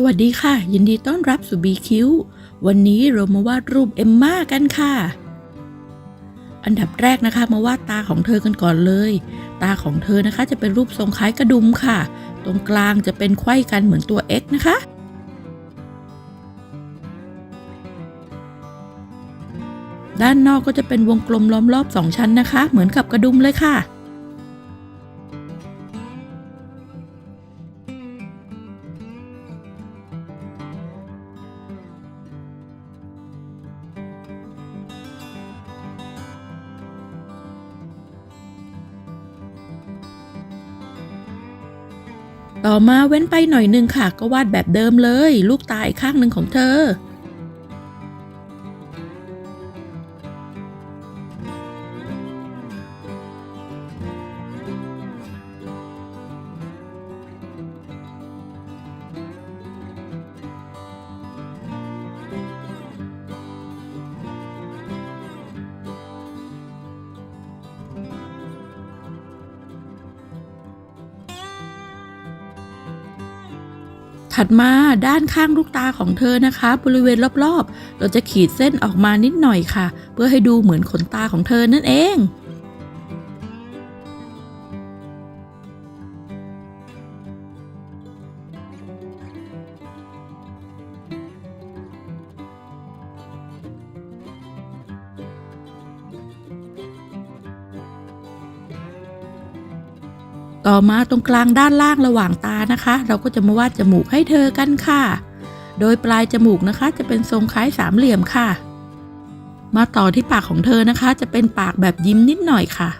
สวัสดีค่ะ ยินดีต้อนรับสู่ BQ วันนี้เรามาวาดรูปเอมม่ากันค่ะ อันดับแรกนะคะ มาวาดตาของเธอกันก่อนเลย ตาของเธอนะคะ จะเป็นรูปทรงคล้ายกระดุมค่ะ ตรงกลางจะเป็นไขว้กันเหมือนตัว X นะคะด้านนอกก็จะเป็นวงกลมล้อมรอบสองชั้นนะคะ เหมือนกับกระดุมเลยค่ะ ต่อมาเว้นไปหน่อยหนึงค่ะ ก็วาดแบบเดิมเลย ลูกตาอีกข้างหนึ่งของเธอ ถัดมาด้านข้างลูกตาของเธอนะคะ บริเวณรอบๆ เราจะขีดเส้นออกมานิดหน่อยค่ะ เพื่อให้ดูเหมือนขนตาของเธอนั่นเอง ต่อมาตรงกลางด้านล่างระหว่างตานะคะ เราก็จะมาวาดจมูกให้เธอกันค่ะ โดยปลายจมูกนะคะ จะเป็นทรงคล้ายสามเหลี่ยมค่ะ มาต่อที่ปากของเธอนะคะ จะเป็นปากแบบยิ้มนิดหน่อยค่ะ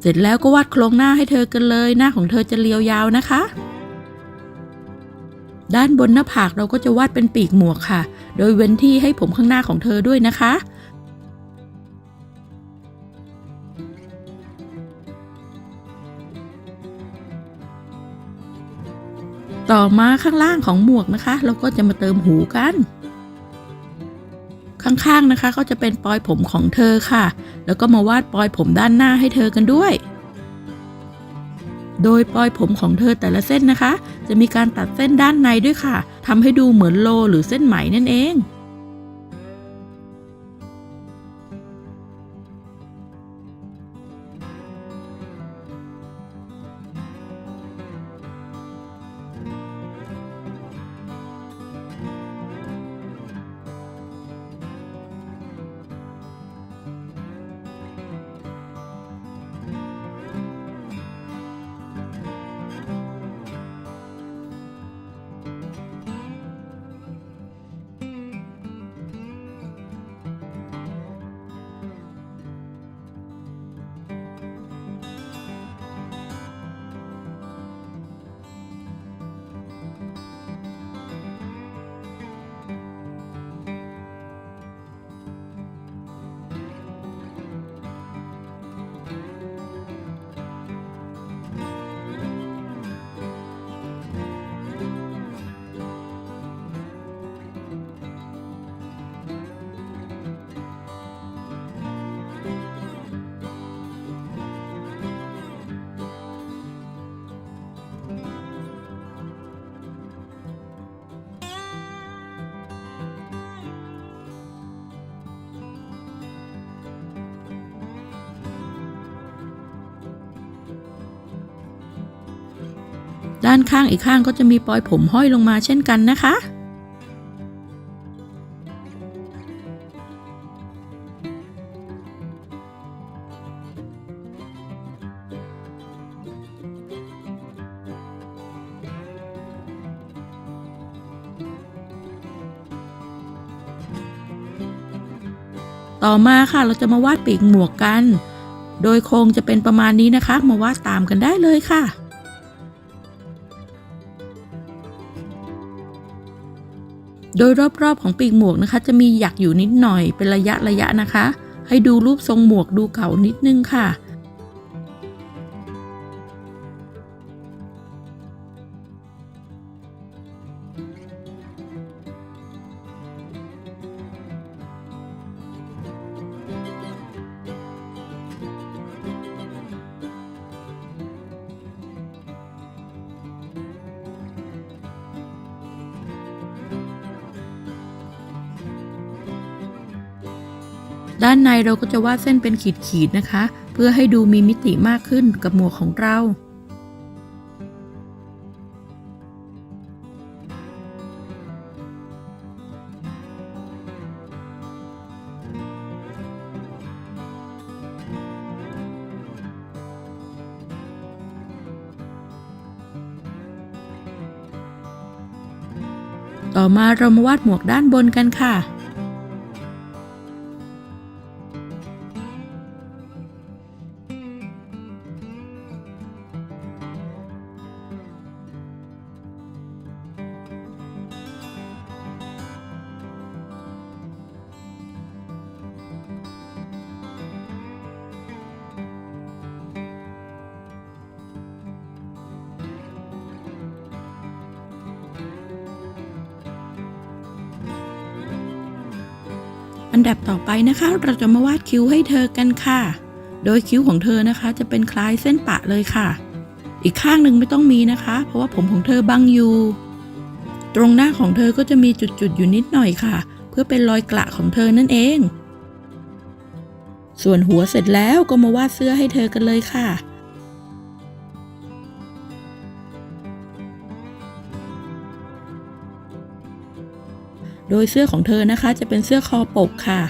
เสร็จแล้วก็วาดโครงหน้าให้เธอกันเลย หน้าของเธอจะเรียวยาวนะคะด้านบนหน้าผากเราก็จะวาดเป็นปีกหมวกค่ะ โดยเว้นที่ให้ผมข้างหน้าของเธอด้วยนะคะ ต่อมาข้างล่างของหมวกนะคะ เราก็จะมาเติมหูกัน ข้างๆนะคะก็จะเป็นปลอยผมของเธอค่ะ แล้วก็มาวาดปลอยผมด้านหน้าให้เธอกันด้วย โดยปลอยผมของเธอแต่ละเส้นนะคะ จะมีการตัดเส้นด้านในด้วยค่ะทำให้ดูเหมือนโลหรือเส้นไหมนั่นเอง ด้านข้างอีกข้างก็จะมีปลอยผมห้อยลงมาเช่นกันนะคะ ต่อมาค่ะเราจะมาวาดปีกหมวกกัน โดยโครงจะเป็นประมาณนี้นะคะ มาวาดตามกันได้เลยค่ะ โดยรอบๆของปีกหมวกนะคะ จะมีหยักอยู่นิดหน่อยเป็นระยะระยะนะคะ ให้ดูรูปทรงหมวกดูเก่านิดนึงค่ะ ด้านในเราก็จะวาดเส้นเป็นขีดๆนะคะ เพื่อให้ดูมีมิติมากขึ้นกับหมวกของเราต่อมาเรามาวาดหมวกด้านบนกันค่ะ อันดับต่อไปนะคะ เราจะมาวาดคิ้วให้เธอกันค่ะ โดยคิ้วของเธอนะคะ จะเป็นคล้ายเส้นปะเลยค่ะ อีกข้างหนึ่งไม่ต้องมีนะคะ เพราะว่าผมของเธอบังอยู่ ตรงหน้าของเธอก็จะมีจุดๆอยู่นิดหน่อยค่ะ เพื่อเป็นรอยกระของเธอนั่นเอง ส่วนหัวเสร็จแล้วก็มาวาดเสื้อให้เธอกันเลยค่ะ โดยเสื้อของเธอนะคะจะเป็นเสื้อคอปกค่ะ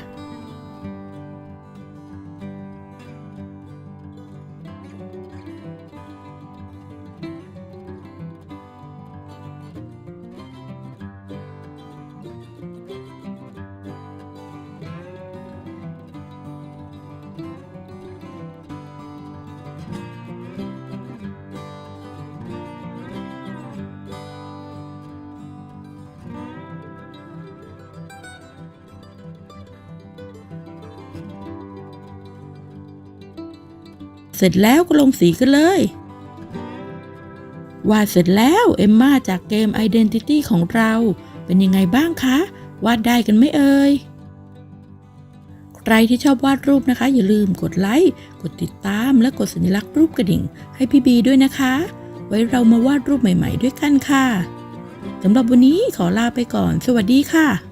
ร็จแล้วก็ลงสีกันเลยวาดเสร็จแล้วเอมมาจากเกม Identity ของเรา เป็นยังไงบ้างคะ วาดได้กันไหมเอ่ยใครที่ชอบวาดรูปนะคะ อย่าลืมกดไลค์กดติดตามและกดสัญลักษณ์รูปกระดิ่ง ให้พี่บีด้วยนะคะ ไว้เรามาวาดรูปใหม่ ๆ ด้วยกันค่ะสำหรับวันนี้ขอลาไปก่อน สวัสดีค่ะ